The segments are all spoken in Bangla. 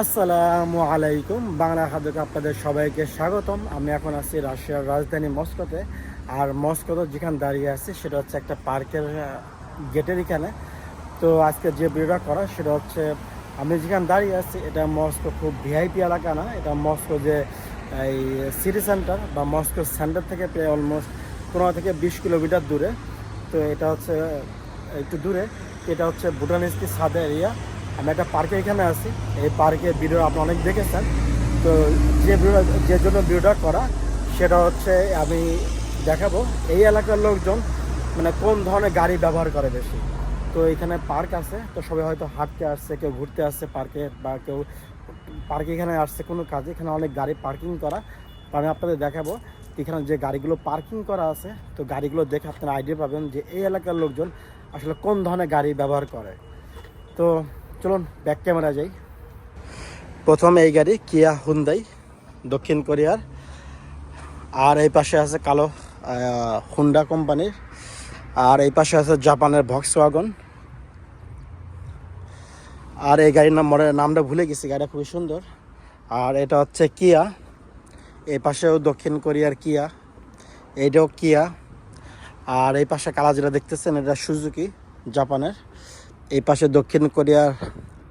আসসালামু আলাইকুম। বাংলা খাদ্যকে আপনাদের সবাইকে স্বাগতম। আমি এখন আছি রাশিয়ার রাজধানী মস্কোতে। আর মস্কোতে যেখানে দাঁড়িয়ে আছি, সেটা হচ্ছে একটা পার্কের গেটের এখানে। তো আজকে যে ভিডিওটা করা, সেটা হচ্ছে, আমি যেখানে দাঁড়িয়ে আছি, এটা মস্কো খুব ভিআইপি এলাকা না। এটা মস্কো যে, এই সিটি সেন্টার বা মস্কো সেন্টার থেকে প্রায় অলমোস্ট পনেরো থেকে বিশ কিলোমিটার দূরে। তো এটা হচ্ছে, একটু দূরে। এটা হচ্ছে ভুটানিস্কি সাদা এরিয়া। আমি একটা পার্কে এখানে আছি। এই পার্কে ভিডিও আপনি অনেক দেখেছেন। তো যে ভিডিও যে জন্য ভিডিওটা করা, সেটা হচ্ছে আমি দেখাবো এই এলাকার লোকজন মানে কোন ধরনের গাড়ি ব্যবহার করে বেশি। তো এখানে পার্ক আছে, তো সবাই হয়তো হাঁটতে আসছে, কেউ ঘুরতে আসছে পার্কে বা কেউ পার্কে এখানে আসছে কোনো কাজে, এখানে অনেক গাড়ি পার্কিং করা। তো আমি আপনাদের দেখাবো, এখানে যে গাড়িগুলো পার্কিং করা আছে, তো গাড়িগুলো দেখে আপনারা আইডিয়া পাবেন যে এই এলাকার লোকজন আসলে কোন ধরনের গাড়ি ব্যবহার করে। তো চলুন ব্যাক ক্যামেরা যাই। প্রথম এই গাড়ি কিয়া হুন্দাই দক্ষিণ কোরিয়ার। আর এই পাশে আছে কালো হুন্ডা কোম্পানির আর এই পাশে আছে জাপানের ভক্স ওয়াগন আর এই গাড়ির নাম নামটা ভুলে গেছি, গাড়িটা খুবই সুন্দর। আর এটা হচ্ছে কিয়া এই পাশেও দক্ষিণ কোরিয়ার কিয়া এইটাও কিয়া আর এই পাশে কালা যেটা দেখতেছেন, এটা সুজুকি জাপানের এই পাশে দক্ষিণ কোরিয়ার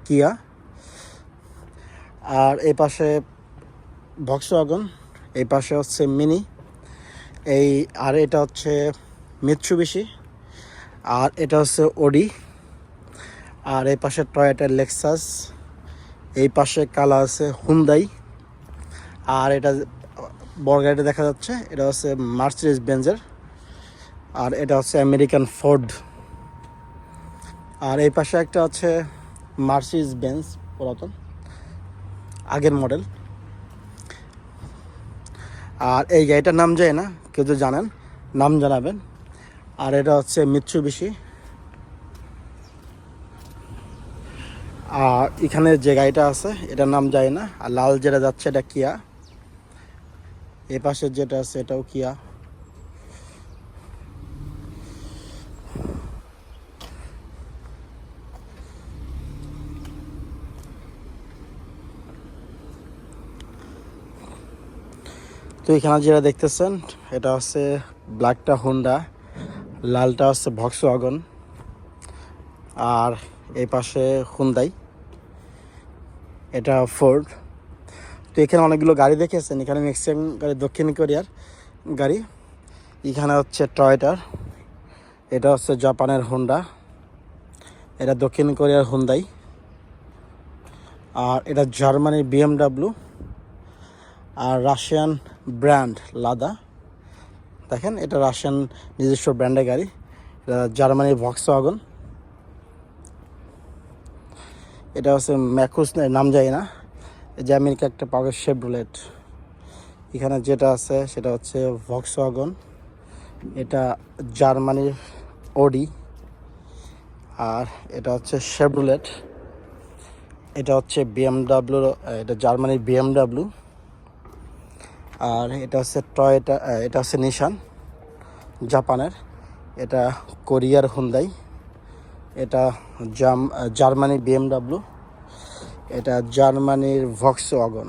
কিয়া, আর এই পাশে ভক্সওয়াগন, এই পাশে হচ্ছে মিনি, এই, আর এটা হচ্ছে মিৎসুবিশি, আর এটা হচ্ছে ওডি, আর এই পাশে টয়োটা লেক্সাস, এই পাশে কালা আছে হুন্দাই, আর এটা বড় গাড়িটা দেখা যাচ্ছে, এটা হচ্ছে মার্সিডিস বেঞ্জের আর এটা হচ্ছে আমেরিকান ফোর্ড। আর এই পাশে একটা আছে মার্সিস বেঞ্চ পুরাতন, আগের মডেল আর এই গাড়িটার নাম যায় না, কেউ তো জানেন, নাম জানাবেন। আর এটা হচ্ছে মিৎসুবিশি আর এখানে যে গাড়িটা আছে, এটার নাম যায় না, আর লাল যেটা যাচ্ছে, এটা কিয়া এ পাশে যেটা আছে, এটাও কিয়া তো এখানে যেটা দেখতেছেন, এটা হচ্ছে ব্ল্যাকটা হুন্ডা লালটা হচ্ছে ভক্স ওয়াগন আর এই পাশে হুন্দাই এটা ফোর্ড তো এখানে অনেকগুলো গাড়ি দেখেছেন, এখানে ম্যাক্সিমাম গাড়ি, দক্ষিণ কোরিয়ার গাড়ি, এখানে হচ্ছে টয়টার এটা হচ্ছে জাপানের হুন্ডা এটা দক্ষিণ কোরিয়ার হুন্দাই আর এটা জার্মানির বিএমডাব্লিউ আর রাশিয়ান ব্র্যান্ড লাদা। দেখেন, এটা রাশিয়ান নিজস্ব ব্র্যান্ডের গাড়ি। এটা জার্মানির ভক্স ওয়াগন এটা হচ্ছে ম্যাকুস নাম যায় না। যে আমেরিকা একটা পাবে শেভরুলেট এখানে যেটা আছে, সেটা হচ্ছে ভক্স ওয়াগন এটা জার্মানির ওডি আর এটা হচ্ছে শেভরুলেট এটা হচ্ছে বিএমডাব্লিউ এটা জার্মানির বিএমডাব্লিউ আর এটা হচ্ছে টয়টা এটা হচ্ছে নিশান জাপানের এটা কোরিয়ার হুন্দাই এটা জাম জার্মানির বিএমডাব্লিউ এটা জার্মানির ভক্স ওয়াগন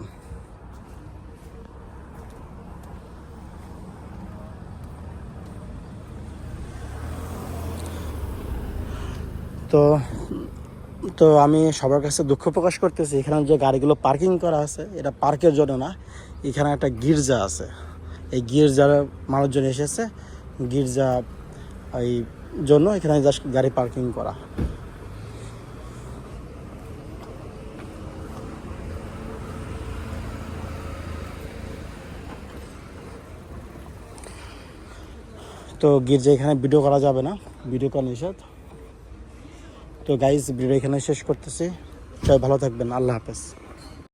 তো তো আমি সবার কাছে দুঃখ প্রকাশ করতেছি, এখানে যে গাড়িগুলো পার্কিং করা আছে, এটা পার্কের জন্য না। এখানে একটা গির্জা আছে। এই গির্জার মানুষজন এসেছে। গির্জা এই জন্য এখানে জাস্ট গাড়ি পার্কিং করা। তো গির্জা এখানে ভিডিও করা যাবে না। ভিডিও করা নিষেধ। তো গাইজ ভিডিও এখানে শেষ করতেছি। সবাই ভালো থাকবেন। আল্লাহ হাফেজ।